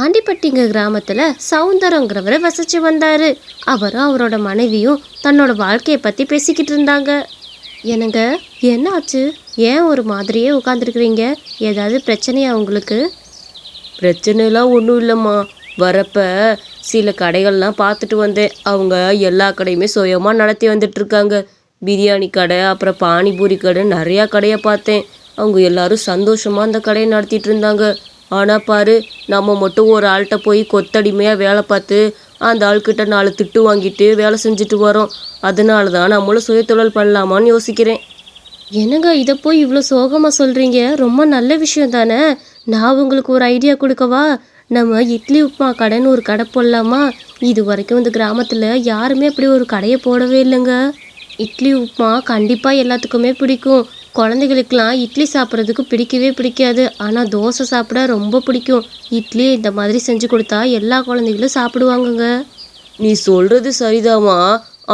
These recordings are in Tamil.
ஆண்டிப்பட்டிங்க கிராமத்துல சவுந்தரங்கிறவர் வசிச்சு வந்தாரு. அவரும் அவரோட மனைவியும் தன்னோட வாழ்க்கையை பத்தி பேசிக்கிட்டு இருந்தாங்க. என்னங்க என்ன ஆச்சு? ஏன் ஒரு மாதிரியே உட்காந்துருக்குறீங்க ஏதாவது பிரச்சனையா உங்களுக்கு? பிரச்சனைலாம் ஒன்றும் இல்லைம்மா. வரப்ப சில கடைகள்லாம் பார்த்துட்டு வந்தேன். அவங்க எல்லா கடையுமே சுயமாக நடத்தி வந்துட்டுருக்காங்க பிரியாணி கடை அப்புறம் பானிபூரி கடை நிறையா கடையை பார்த்தேன் அவங்க எல்லாரும் சந்தோஷமாக அந்த கடையை நடத்திட்டு இருந்தாங்க. ஆனால் பாரு நம்ம மட்டும் ஒரு ஆள்கிட்ட போய் கொத்தடிமையாக வேலை பார்த்து அந்த ஆள்கிட்ட நாலு திட்டு வாங்கிட்டு வேலை செஞ்சுட்டு வரோம். அதனால தான் நம்மளும் சுயதொழில் பண்ணலாமான்னு யோசிக்கிறேன். என்னங்க இதை போய் இவ்வளோ சோகமாக சொல்கிறீங்க ரொம்ப நல்ல விஷயம் தானே? நான் உங்களுக்கு ஒரு ஐடியா கொடுக்கவா? நம்ம இட்லி உப்புமா கடைன்னு ஒரு கடை போடலாமா? இது வரைக்கும் இந்த கிராமத்தில் யாருமே அப்படி ஒரு கடையை போடவே இல்லைங்க. இட்லி உப்புமா கண்டிப்பாக எல்லாத்துக்குமே பிடிக்கும். குழந்தைகளுக்கெல்லாம் இட்லி சாப்பிட்றதுக்கு பிடிக்கவே பிடிக்காது. ஆனால் தோசை சாப்பிட ரொம்ப பிடிக்கும். இட்லி இந்த மாதிரி செஞ்சு கொடுத்தா எல்லா குழந்தைகளும் சாப்பிடுவாங்கங்க. நீ சொல்றது சரிதாம்மா.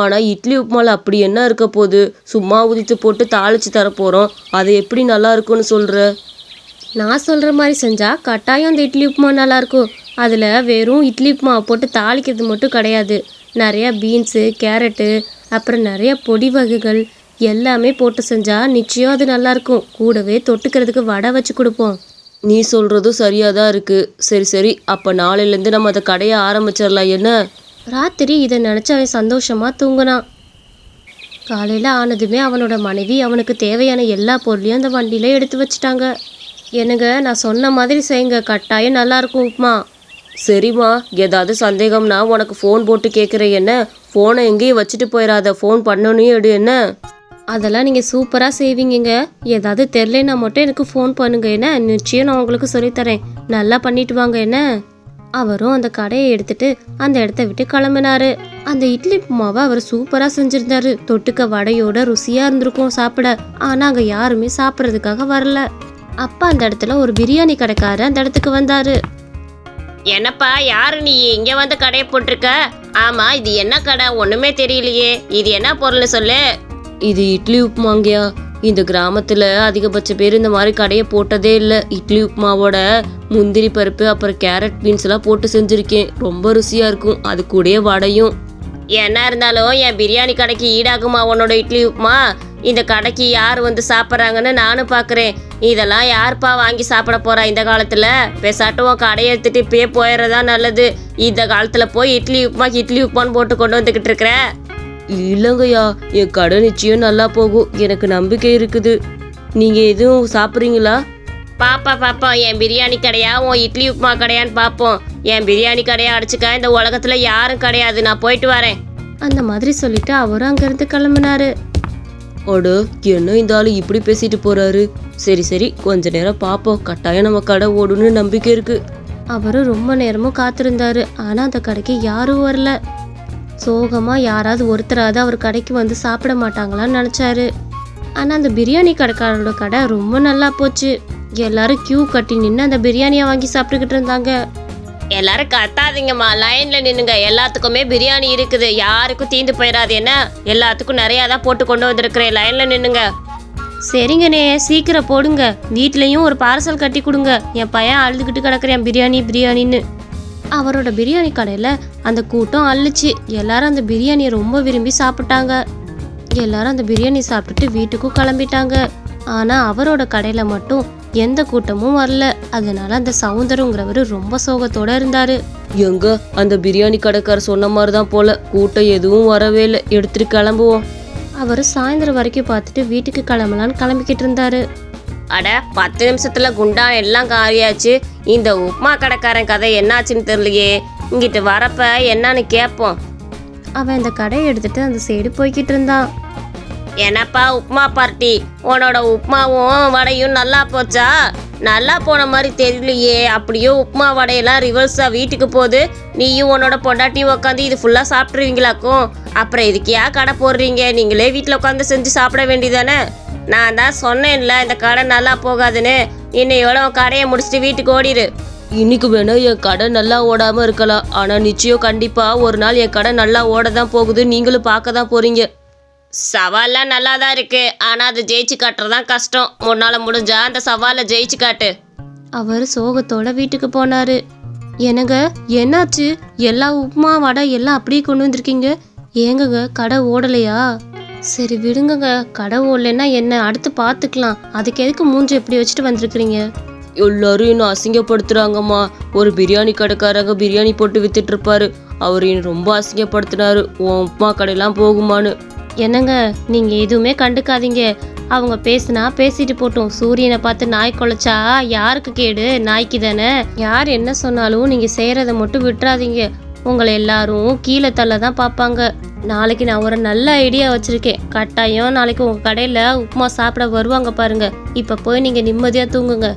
ஆனால் இட்லி உப்புமால அப்படி என்ன இருக்க போகுது? சும்மா உதித்து போட்டு தாளிச்சு தரப்போகிறோம் அது எப்படி நல்லா இருக்கும்னு சொல்ற? நான் சொல்கிற மாதிரி செஞ்சால் கட்டாயம் அந்த இட்லி உப்புமா நல்லாயிருக்கும் அதில் வெறும் இட்லி உப்புமா போட்டு தாளிக்கிறது மட்டும் கிடையாது. நிறையா பீன்ஸு கேரட்டு அப்புறம் நிறைய பொடி வகைகள் எல்லாமே போட்டு செஞ்சால் நிச்சயம் அது நல்லாயிருக்கும். கூடவே தொட்டுக்கிறதுக்கு வடை வச்சு கொடுப்போம். நீ சொல்கிறதும் சரியாக தான் இருக்குது சரி சரி. அப்போ நாளையிலேருந்து நம்ம அந்த கடையை ஆரம்பிச்சிடலாம். என்ன? ராத்திரி இதை நினச்சி அவன் சந்தோஷமாக தூங்கினான். காலையில் ஆனதுமே அவனோட மனைவி அவனுக்கு தேவையான எல்லா பொருளையும் அந்த வண்டியில் எடுத்து வச்சிட்டாங்க. என்னங்க நான் சொன்ன மாதிரி செய்யுங்க. கட்டாயம் நல்லாயிருக்கும் உப்புமா சரிம்மா. ஏதாவது சந்தேகம்னா உனக்கு ஃபோன் போட்டு கேட்குறேன். என்ன? ஃபோனை எங்கேயும் வச்சுட்டு போயிடாத ஃபோன் பண்ணணும் எடு. என்ன? அதெல்லாம் நீங்கள் சூப்பராக செய்வீங்க ஏதாவது தெரிலனா மட்டும் எனக்கு ஃபோன் பண்ணுங்க என்ன? நிச்சயம் நான் உங்களுக்கு சொல்லித்தரேன். நல்லா பண்ணிட்டு வாங்க என்ன? அவரும் அந்த கடையை எடுத்துட்டு அந்த இடத்த விட்டு கிளம்பினாரு. அந்த இட்லி உப்புமாவை அவர் சூப்பராக செஞ்சிருந்தாரு. தொட்டுக்க வடையோட ருசியாக இருந்திருக்கும் சாப்பிட. ஆனால் அங்கே யாருமே சாப்பிட்றதுக்காக வரல. அப்பா அந்த இடத்துல ஒரு பிரியாணி கடைக்காரர் அந்த இடத்துக்கு வந்தாரு. என்னப்பா யாரு நீ? இங்க வந்து கடையை போட்டிருக்க? ஆமா இது என்ன கடை? ஒண்ணுமே தெரியலையே. இது என்ன பொருள் சொல்லு. இது இட்லி உப்புமாங்கயா இந்த கிராமத்தில் அதிகபட்ச பேர் இந்த மாதிரி கடையை போட்டதே இல்லை. இட்லி உப்புமாவோட முந்திரி பருப்பு அப்புறம் கேரட் பீன்ஸ் எல்லாம் போட்டு செஞ்சுருக்கேன். ரொம்ப ருசியாக இருக்கும். அது கூடயே வடையும். என்ன இருந்தாலும் என் பிரியாணி கடைக்கு ஈடாகுமா உன்னோட இட்லி உப்புமா? இந்த கடைக்கு யார் வந்து சாப்பிட்றாங்கன்னு நானும் பார்க்குறேன் இதெல்லாம் யாருப்பா வாங்கி சாப்பிட போறா இந்த காலத்தில்? பேசாட்டும் உன் கடையை எடுத்துகிட்டு இப்பயே போயிடுறதா நல்லது. இந்த காலத்தில் போய் இட்லி உப்புமா இட்லி உப்புமான்னு போட்டு கொண்டு வந்துக்கிட்டு இருக்கிறேன் இல்லைங்கய்யா என் கடை நிச்சயம் நல்லா போகும். எனக்கு நம்பிக்கை இருக்குது. நீங்கள் எதுவும் சாப்பிட்றீங்களா? பாப்பா பாப்பா என் பிரியாணி கடையா? உன் இட்லி உப்புமா கடையான்னு பார்ப்போம் என் பிரியாணி கடையா அடிச்சுக்க இந்த உலகத்துல யாரும் கிடையாது. நான் போயிட்டு வரேன். அந்த மாதிரி சொல்லிட்டு அவரும் அங்கேருந்து கிளம்பினாரு. அட என்ன இந்த ஆள் இப்படி பேசிட்டு போறாரு? சரி சரி கொஞ்ச நேரம் பார்ப்போம் கட்டாயம் நம்ம கடை ஓடுன்னு நம்பிக்கை இருக்கு. அவரும் ரொம்ப நேரமும் காத்திருந்தாரு. ஆனா அந்த கடைக்கு யாரும் வரல. சோகமாக யாராவது ஒருத்தராவது அவர் கடைக்கு வந்து சாப்பிட மாட்டாங்களான்னு நினச்சாரு. ஆனால் அந்த பிரியாணி கடைக்காரரோட கடை ரொம்ப நல்லா போச்சு. எல்லாரும் கியூ கட்டி நின்று அந்த பிரியாணியை வாங்கி சாப்பிட்டுக்கிட்டு இருந்தாங்க. எல்லாரும் கத்தாதீங்கம்மா. லைன்ல நின்னுங்க. எல்லாத்துக்குமே பிரியாணி இருக்குது. யாருக்கும் தீந்து போயிடாது என்ன? எல்லாத்துக்கும் நிறையா தான் போட்டு கொண்டு வந்திருக்கிறேன். லைன்ல நின்னுங்க. சரிங்கண்ணே சீக்கிரம் போடுங்க. வீட்லேயும் ஒரு பார்சல் கட்டி கொடுங்க. என் பையன் அழுதுகிட்டு கிடக்குறேன். பிரியாணி பிரியாணின்னு. அவரோட பிரியாணி கடையில் அந்த கூட்டம் அள்ளுச்சு. எல்லாரும் அந்த பிரியாணியை ரொம்ப விரும்பி சாப்பிட்டாங்க. எல்லாரும் அந்த பிரியாணி சாப்பிட்டுட்டு வீட்டுக்கும் கிளம்பிட்டாங்க. ஆனால் அவரோட கடையில் மட்டும் எந்த கூட்டமும் வரல. அதனால அந்த சவுந்தரங்கிறவர் ரொம்ப சோகத்தோட இருந்தாரு. எங்க? அந்த பிரியாணி கடைக்காரர் சொன்ன மாதிரி தான் போல. கூட்டம் எதுவும் வரவே இல்லை. எடுத்துட்டு கிளம்புவோம். அவர் சாயந்தரம் வரைக்கும் பார்த்துட்டு வீட்டுக்கு கிளம்பலான்னு கிளம்பிக்கிட்டு இருந்தாரு. அட பத்து நிமிஷத்துல குண்டான் எல்லாம் காரியாச்சு. இந்த உப்புமா கடைக்காரன் கதை என்னாச்சுன்னு தெரியலையே. இங்கிட்டு வரப்ப என்னன்னு கேட்போம் அவன் அந்த கடையை எடுத்துட்டு அந்த சைடு போய்கிட்டு இருந்தான். என்னப்பா உப்புமா பார்ட்டி உன்னோட உப்புமாவும் வடையும் நல்லா போச்சா? நல்லா போன மாதிரி தெரியலையே. அப்படியே உப்புமா வடையெல்லாம் ரிவர்ஸா வீட்டுக்கு போகுது. நீயும் உன்னோட பொண்டாட்டியும் உட்காந்து இது ஃபுல்லாக சாப்பிட்ருவீங்களாக்கும் அப்புறம் இதுக்கு ஏன் கடை போடுறீங்க? நீங்களே வீட்டில் உட்காந்து செஞ்சு சாப்பிட வேண்டியதானே? நான் தான் சொன்னேன்ல இந்த கடை நல்லா போகாதுன்னு. இன்னையோட கடையை முடிச்சுட்டு வீட்டுக்கு ஓடிடு இன்னைக்கு வேணா என் கடை நல்லா ஓடாம இருக்கலாம். ஆனா நிச்சயம் கண்டிப்பா ஒரு நாள் என் கடை நல்லா ஓட தான் போகுது. நீங்களும் பார்க்க தான் போறீங்க. சவால்லாம் நல்லா தான் இருக்கு. ஆனால் அது ஜெயிச்சு காட்டுறதான் கஷ்டம். முன்னால முடிஞ்சா அந்த சவாலை ஜெயிச்சு காட்டு. அவர் சோகத்தோட வீட்டுக்கு போனாரு. என்னங்க என்னாச்சு? எல்லா உப்புமா வடை எல்லாம் அப்படியே கொண்டு வந்திருக்கீங்க. ஏங்கங்க கடை ஓடலையா? சரி விடுங்கங்க கடை ஓடலைன்னா என்ன? அடுத்து பார்த்துக்கலாம். அதுக்கு எதுக்கு மூஞ்சி எப்படி வச்சுட்டு வந்திருக்கிறீங்க? எல்லாரும் என்ன அசிங்கப்படுத்துறாங்கம்மா. ஒரு பிரியாணி கடைக்காரங்க பிரியாணி போட்டு வித்துட்டு இருப்பாரு அவர் என்ன ரொம்ப அசிங்கப்படுத்தினாரு. உன் உப்புமா கடையெல்லாம் போகுமான்னு. என்னங்க நீங்க எதுவுமே கண்டுக்காதீங்க. அவங்க பேசுனா பேசிட்டு போட்டோம். சூரியனை பார்த்து நாய் குலைச்சா யாருக்கு கேடு? நாய்க்கு தானே? யார் என்ன சொன்னாலும் நீங்க செய்யறத மட்டும் விட்டுறாதீங்க. உங்களை எல்லாரும் கீழே தள்ள தான் பார்ப்பாங்க. நாளைக்கு நான் ஒரு நல்ல ஐடியா வச்சிருக்கேன். கட்டாயம் நாளைக்கு உங்க கடையில உப்புமா சாப்பிட வருவாங்க பாருங்க. இப்ப போய் நீங்க நிம்மதியா தூங்குங்க.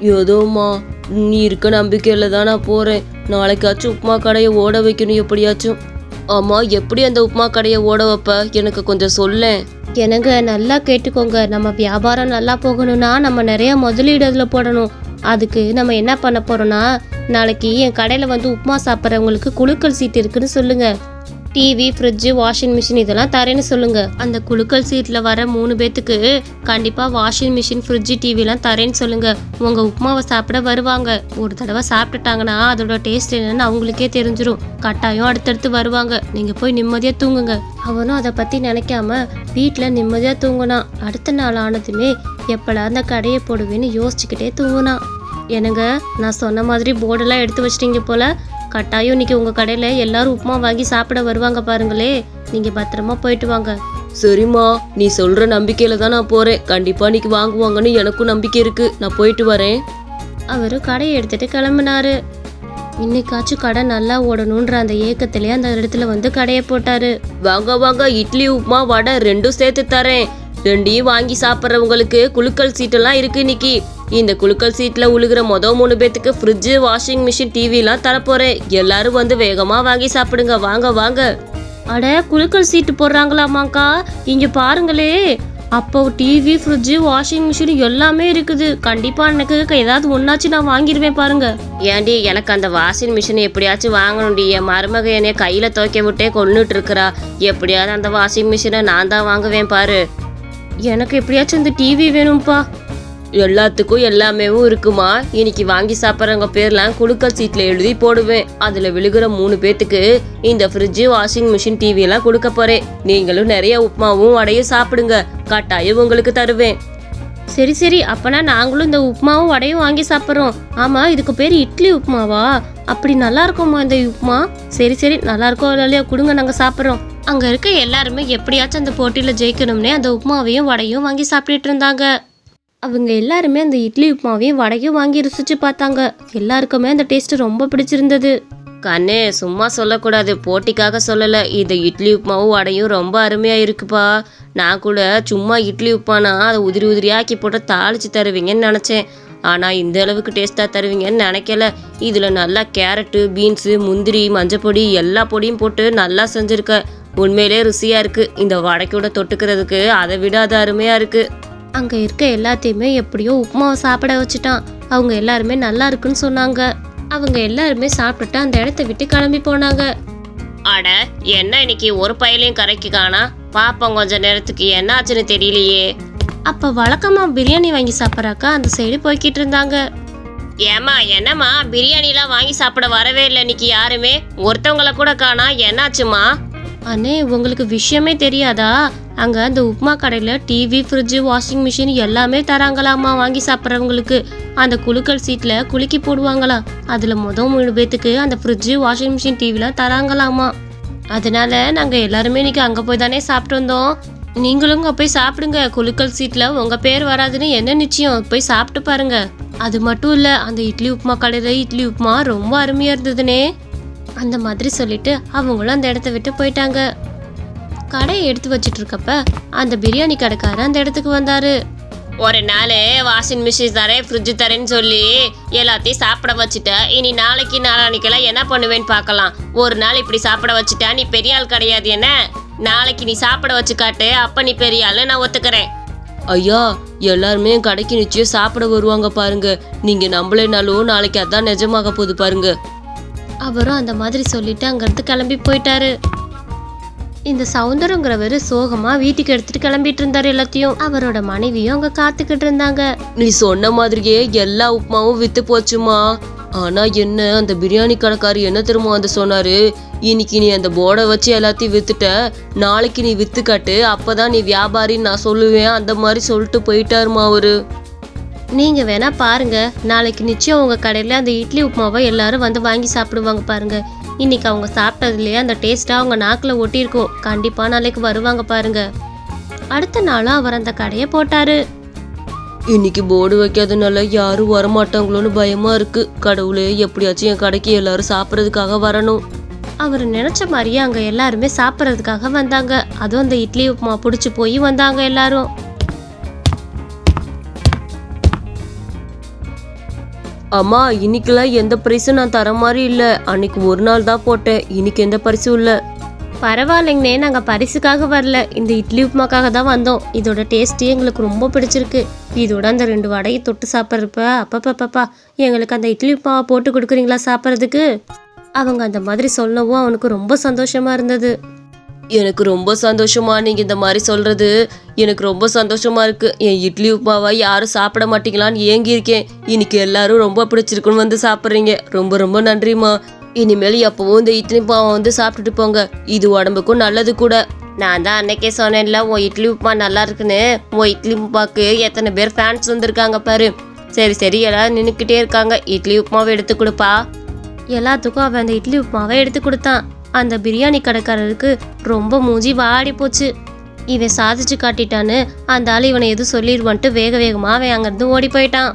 ஏதோம்மா நீ இருக்க நம்பிக்கையில தான் நான் போறேன். நாளைக்காச்சும் உப்புமா கடையை ஓட வைக்கணும் எப்படியாச்சும். ஆமா எப்படி அந்த உப்புமா கடையை ஓட வைப்ப? எனக்கு கொஞ்சம் சொல்லேன். என்னங்க நல்லா கேட்டுக்கோங்க. நம்ம வியாபாரம் நல்லா போகணும்னா நம்ம நிறைய முதலீடு அதில் போடணும். அதுக்கு நம்ம என்ன பண்ண போறோம்னா நாளைக்கு என் கடையில் வந்து உப்புமா சாப்பிட்றவங்களுக்கு குழுக்கள் சீட் இருக்குன்னு சொல்லுங்க. டிவி ஃப்ரிட்ஜு வாஷிங் மிஷின் இதெல்லாம் தரேன்னு சொல்லுங்க. அந்த குழுக்கள் சீட்டில் வர மூணு பேத்துக்கு கண்டிப்பாக வாஷிங் மிஷின் ஃப்ரிட்ஜு டிவிலாம் தரேன்னு சொல்லுங்க. உங்கள் உப்புமாவை சாப்பிட வருவாங்க. ஒரு தடவை சாப்பிட்டுட்டாங்கன்னா அதோட டேஸ்ட் என்னன்னு அவங்களுக்கே தெரிஞ்சிடும் கட்டாயம் அடுத்தடுத்து வருவாங்க. நீங்கள் போய் நிம்மதியாக தூங்குங்க. அவனும் அதை பற்றி நினைக்காம வீட்டில் நிம்மதியாக தூங்கினான். அடுத்த நாள் ஆனதுமே எப்படா அந்த கடையை போடுவேன்னு யோசிச்சுக்கிட்டே தூங்குனான் என்னங்க நான் சொன்ன மாதிரி போர்டெல்லாம் எடுத்து வச்சிட்டீங்க போல. கட்டாயம் இன்னைக்கு உங்க கடையில எல்லாரும் உப்புமா வாங்கி சாப்பிட வருவாங்க பாருங்களே. நீங்க பத்திரமா போயிட்டு வாங்க. சரிம்மா நீ சொல்ற நம்பிக்கையில தான் நான் போறேன். கண்டிப்பா இன்னைக்கு வாங்குவாங்கன்னு எனக்கும் நம்பிக்கை இருக்கு. நான் போயிட்டு வரேன். அவரு கடையை எடுத்துட்டு கிளம்புனாரு. இன்னைக்காச்சும் கடை நல்லா ஓடணுன்ற அந்த ஏக்கத்திலே அந்த இடத்துல வந்து கடையை போட்டாரு. வாங்க வாங்க இட்லி உப்புமா வடை ரெண்டும் சேர்த்து தரேன். ரெண்டையும் வாங்கி சாப்பிட்றவங்களுக்கு குலுக்கல் சீட்டெல்லாம் இருக்கு இன்னைக்கு இந்த குலுக்கல் சீட்டில் உழுகிற மொதல் மூணு பேத்துக்கு ஃப்ரிட்ஜு வாஷிங் மிஷின் டிவிலாம் தரப்போறேன். எல்லாரும் வந்து வேகமாக வாங்கி சாப்பிடுங்க. வாங்க வாங்க. அட குலுக்கல் சீட்டு போடுறாங்களாமாக்கா இங்கே பாருங்களே. அப்போ டிவி ஃப்ரிட்ஜு வாஷிங் மிஷின் எல்லாமே இருக்குது. கண்டிப்பாக எனக்கு ஏதாவது ஒன்றாச்சும் நான் வாங்கிடுவேன் பாருங்க. ஏன்டி எனக்கு அந்த வாஷிங் மிஷின் எப்படியாச்சும் வாங்கணும்டி. என் மருமக என்னைய கையில் துவைக்க விட்டே கொண்டுட்டு இருக்கிறா. எப்படியாவது அந்த வாஷிங் மிஷினை நான் தான் வாங்குவேன் பாரு. எனக்கு எப்படியாச்சும் இந்த டிவி வேணும்ப்பா எல்லாத்துக்கும் எல்லாமேவும் இருக்குமா? இன்னைக்கு வாங்கி சாப்பிட்றவங்க பேர்லாம் குலுக்கல் சீட்டில் எழுதி போடுவேன். அதில் விழுகிற மூணு பேத்துக்கு இந்த ஃப்ரிட்ஜு வாஷிங் மிஷின் டிவி எல்லாம் கொடுக்க போறேன். நீங்களும் நிறைய உப்புமாவும் வடையும் சாப்பிடுங்க. கட்டாயம் உங்களுக்கு தருவேன். சரி சரி. அப்பனா நாங்களும் இந்த உப்புமாவும் வடையும் வாங்கி சாப்பிட்றோம். ஆமா இதுக்கு பேர் இட்லி உப்புமாவா? அப்படி நல்லா இருக்குமா இந்த உப்புமா? சரி சரி. நல்லா இருக்கோ இல்லையா? கொடுங்க நாங்க சாப்பிட்றோம். அங்கே இருக்க எல்லாருமே எப்படியாச்சும் அந்த போட்டியில் ஜெயிக்கணும்னே அந்த உப்புமாவையும் வடையும் வாங்கி சாப்பிட்டுட்டு இருந்தாங்க. அவங்க எல்லாருமே அந்த இட்லி உப்புமாவையும் வடையும் வாங்கி ருசிச்சு பார்த்தாங்க. எல்லாருக்குமே அந்த டேஸ்ட் ரொம்ப பிடிச்சிருந்தது. கண்ணே சும்மா சொல்லக்கூடாது. போட்டிக்காக சொல்லலை. இந்த இட்லி உப்புமாவும் வடையும் ரொம்ப அருமையாக இருக்குப்பா. நான் கூட சும்மா இட்லி உப்புமானா அதை உதிரி உதிரியாக்கி போட்டு தாளிச்சு தருவீங்கன்னு நினச்சேன். ஆனால் இந்த அளவுக்கு டேஸ்ட்டாக தருவீங்கன்னு நினைக்கல. இதில் நல்லா கேரட்டு பீன்ஸு முந்திரி மஞ்சப்பொடி எல்லா பொடியும் போட்டு நல்லா செஞ்சுருக்க. உண்மையிலே ருசியாக இருக்குது இந்த வடைக்கூட தொட்டுக்கிறதுக்கு அதை விட அது அருமையாக இருக்குது அங்க இருக்க எல்லாத்தையுமே எப்படியோ உப்புமாவை சாப்பிட வச்சுட்டான். அவங்க எல்லாருமே நல்லா இருக்குன்னு சொன்னாங்க. அவங்க எல்லாருமே சாப்பிட்டுட்டு அந்த இடத்த விட்டு கிளம்பி போனாங்க. அட என்ன இன்னைக்கு ஒரு பையிலையும் கரைக்கு காணா? பாப்போம் கொஞ்ச நேரத்துக்கு. என்ன ஆச்சுன்னு தெரியலையே. அப்ப வழக்கமா பிரியாணி வாங்கி சாப்பிட்றாக்கா அந்த சைடு போய்கிட்டு இருந்தாங்க. ஏமா என்னம்மா? பிரியாணிலாம் வாங்கி சாப்பிட வரவே இல்லை இன்னைக்கு யாருமே. ஒருத்தவங்கள கூட காணா. என்னாச்சுமா அண்ணே உங்களுக்கு விஷயமே தெரியாதா? அங்க அந்த உப்புமா கடையில டிவி ஃப்ரிட்ஜு வாஷிங் மிஷின் எல்லாமே தராங்களாமா வாங்கி சாப்பிட்றவங்களுக்கு. அந்த குலுக்கல் சீட்ல குலுக்கி போடுவாங்களாம் அதுல மொதல் மூணு பேத்துக்கு அந்த ஃப்ரிட்ஜு வாஷிங் மிஷின் டிவிலாம் தராங்களாமா அதனால நாங்க எல்லாருமே இன்னைக்கு அங்க போய் தானே சாப்பிட்டு வந்தோம். நீங்களும் அங்கே போய் சாப்பிடுங்க. குலுக்கல் சீட்ல உங்க பேர் வராதுன்னு என்ன நிச்சயம்? போய் சாப்பிட்டு பாருங்க. அது மட்டும் இல்ல அந்த இட்லி உப்புமா கடையில இட்லி உப்புமா ரொம்ப அருமையா இருந்ததுனே. அந்த மாதிரி சொல்லிட்டு அவங்களும் அந்த இடத்த விட்டு போயிட்டாங்க. கடையை எடுத்து வச்சிட்டு இருக்கப்ப அந்த பிரியாணி கடைக்காரர் அந்த இடத்துக்கு வந்தாரு. ஒரு நாள் வாஷிங் மிஷின் தரேன் ஃப்ரிட்ஜு தரேன்னு சொல்லி எல்லாத்தையும் சாப்பிட வச்சுட்ட. இனி நாளைக்கு நாளானிக்கெல்லாம் என்ன பண்ணுவேன்னு பார்க்கலாம். ஒரு நாள் இப்படி சாப்பிட வச்சுட்டா நீ பெரிய ஆள் கிடையாது என்ன? நாளைக்கு நீ சாப்பிட வச்சு காட்டு அப்ப நீ பெரிய ஆளு நான் ஒத்துக்கிறேன். ஐயா எல்லாருமே கடைக்கு நிச்சயம் சாப்பிட வருவாங்க பாருங்க. நீங்க நம்பலைனாலும் நாளைக்கு அதான் நிஜமாக போகுது பாருங்க. அவரும் அந்த மாதிரி சொல்லிட்டு அங்கேருந்து கிளம்பி போயிட்டாரு. இந்த சவுந்தரங்கிறவர் சோகமா வீட்டுக்கு எடுத்துட்டு கிளம்பிட்டு இருந்தாரு எல்லாத்தையும். அவரோட மனைவியும் அங்க காத்துக்கிட்டு இருந்தாங்க. நீ சொன்ன மாதிரியே எல்லா உப்புமாவும் வித்து போச்சுமா. ஆனா என்ன அந்த பிரியாணி கடைக்காரர் என்ன திரும்ப வந்து சொன்னாரு? இன்னைக்கு நீ அந்த போர்டை வச்சு எல்லாத்தையும் வித்துட்ட நாளைக்கு நீ வித்து காட்டு அப்பதான் நீ வியாபாரின்னு நான் சொல்லுவேன் அந்த மாதிரி சொல்லிட்டு போயிட்டாருமா அவரு. நீங்க வேணா பாருங்க. நாளைக்கு நிச்சயம் உங்க கடையில அந்த இட்லி உப்புமாவை எல்லாரும் வந்து வாங்கி சாப்பிடுவாங்க பாருங்க. இன்னைக்கு அவங்க சாப்பிட்டதுலயே அந்த டேஸ்டா அவங்க நாக்குல ஒட்டியிருக்கும். கண்டிப்பா நாளைக்கு வருவாங்க பாருங்க. அடுத்த நாளும் அவர் அந்த கடையை போட்டாரு. இன்னைக்கு போர்டு வைக்காதனால யாரும் வரமாட்டாங்களோன்னு பயமா இருக்கு. கடவுளே எப்படியாச்சும் என் கடைக்கு எல்லாரும் சாப்பிட்றதுக்காக வரணும். அவர் நினைச்ச மாதிரியே அங்க எல்லாருமே சாப்பிட்றதுக்காக வந்தாங்க. அதுவும் அந்த இட்லி உப்புமா பிடிச்சி போய் வந்தாங்க எல்லாரும். அம்மா இன்னைக்கெல்லாம் எந்த பரிசும் நான் தர மாதிரி இல்லை. அன்னைக்கு ஒரு நாள் தான் போட்டேன். இன்னைக்கு எந்த பரிசும் இல்லை. பரவாயில்லைங்கண்ணே நாங்கள் பரிசுக்காக வரல. இந்த இட்லி உப்புமாக்காக தான் வந்தோம். இதோட டேஸ்ட்டு எங்களுக்கு ரொம்ப பிடிச்சிருக்கு. இதோட அந்த ரெண்டு வடையை தொட்டு சாப்பிட்றப்ப அப்பப்பப்பப்பா எங்களுக்கு அந்த இட்லி உப்புமாவை போட்டு கொடுக்குறீங்களா சாப்பிட்றதுக்கு? அவங்க அந்த மாதிரி சொல்லவும் அவனுக்கு ரொம்ப சந்தோஷமாக இருந்தது. எனக்கு ரொம்ப சந்தோஷமா நீங்க இந்த மாதிரி சொல்றது. எனக்கு ரொம்ப சந்தோஷமா இருக்கு. என் இட்லி உப்புமாவை யாரும் சாப்பிட மாட்டீங்களான்னு ஏங்கி இருக்கேன் இன்னைக்கு எல்லாரும் ரொம்ப பிடிச்சிருக்குன்னு வந்து சாப்பிட்றீங்க. ரொம்ப ரொம்ப நன்றிம்மா. இனிமேல் எப்பவும் இந்த இட்லி உப்புமாவை வந்து சாப்பிட்டுட்டு போங்க. இது உடம்புக்கும் நல்லது கூட. நான் தான் அன்னைக்கே சொன்னேன்ல உன் இட்லி உப்புமா நல்லா இருக்குன்னு. உன் இட்லி உப்புமாக்கு எத்தனை பேர் ஃபேன்ஸ் வந்திருக்காங்க பாரு. சரி சரி எல்லாரும் நின்றுக்கிட்டே இருக்காங்க. இட்லி உப்புமாவை எடுத்து கொடுப்பா. எல்லாத்துக்கும் அவன் அந்த இட்லி உப்புமாவை எடுத்து கொடுத்தான். அந்த பிரியாணி கடைக்காரருக்கு ரொம்ப மூஞ்சி வாடி போச்சு. இவன் சாதிச்சு காட்டிட்டான்னு அந்த ஆள் இவனை எதுவும் சொல்லிடுவான்ட்டு வேக வேகமாக அவன் அங்கேருந்து ஓடி போயிட்டான்.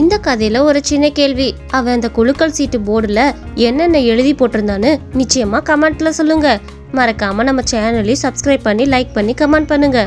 இந்த கதையில ஒரு சின்ன கேள்வி. அவன் அந்த குலுக்கல் சீட்டு போர்டில் என்னென்ன எழுதி போட்டிருந்தான்னு நிச்சயமாக கமெண்ட்ல சொல்லுங்க. மறக்காம நம்ம சேனலையும் சப்ஸ்கிரைப் பண்ணி லைக் பண்ணி கமெண்ட் பண்ணுங்க.